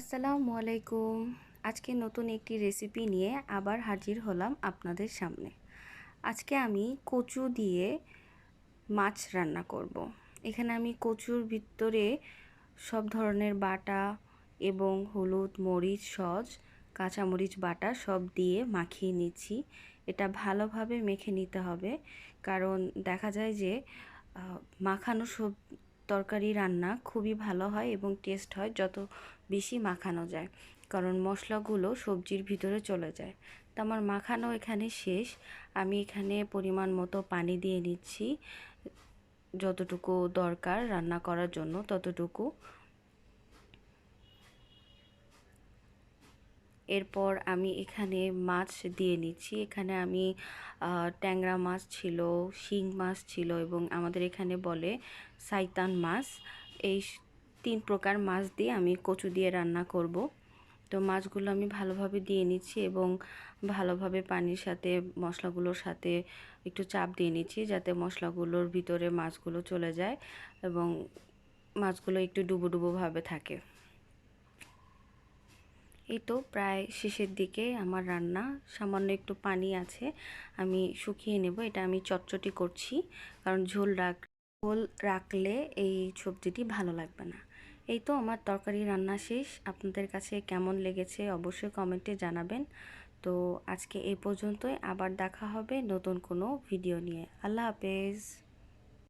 আসসালামু আলাইকুম। আজকে নতুন একটি রেসিপি নিয়ে আবার হাজির হলাম আপনাদের সামনে। আজকে আমি কচু দিয়ে মাছ রান্না করব। এখানে আমি কচুর ভিতরে সব ধরনের বাটা এবং হলুদ, মরিচ সজ কাঁচামরিচ বাটা সব দিয়ে মাখিয়ে নিচ্ছি। এটা ভালোভাবে মেখে নিতে হবে। কারণ দেখা যায় যে মাখানো সব তরকারি রান্না খুবই ভালো হয় এবং টেস্ট হয় যত বেশি মাখানো যায়। কারণ মশলাগুলো সবজির ভিতরে চলে যায়। তো আমার মাখানো এখানে শেষ। আমি এখানে পরিমাণ মতো পানি দিয়ে নিচ্ছি। যতটুকু দরকার রান্না করার জন্য ততটুকু। এরপর আমি এখানে মাছ দিয়ে নিচ্ছি। এখানে আমি ট্যাংরা মাছ ছিল, শিং মাছ ছিল এবং আমাদের এখানে বলে সাইতান মাছ। এই তিন প্রকার মাছ দিয়ে আমি কচু দিয়ে রান্না করব। তো মাছগুলো আমি ভালোভাবে দিয়ে নিচ্ছি এবং ভালোভাবে পানির সাথে, মশলাগুলোর সাথে একটু চাপ দিয়ে নিচ্ছি যাতে মশলাগুলোর ভিতরে মাছগুলো চলে যায় এবং মাছগুলো একটু ডুবো ডুবোভাবে থাকে। এই তো প্রায় শেষের দিকে আমার রান্না, সামান্য একটু পানি আছে, আমি শুকিয়ে নেব, এটা আমি চটচটি করছি, কারণ ঝোল রাখ, ঝোল রাখলে এই সবজিটি ভালো লাগবে না। এই তো আমার তরকারি রান্না শেষ, আপনাদের কাছে কেমন লেগেছে অবশ্যই কমেন্টে জানাবেন। তো আজকে এই পর্যন্তই, আবার দেখা হবে নতুন কোনো ভিডিও নিয়ে। আল্লাহ হাফেজ।